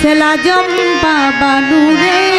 সেলা জম্পা বানুরে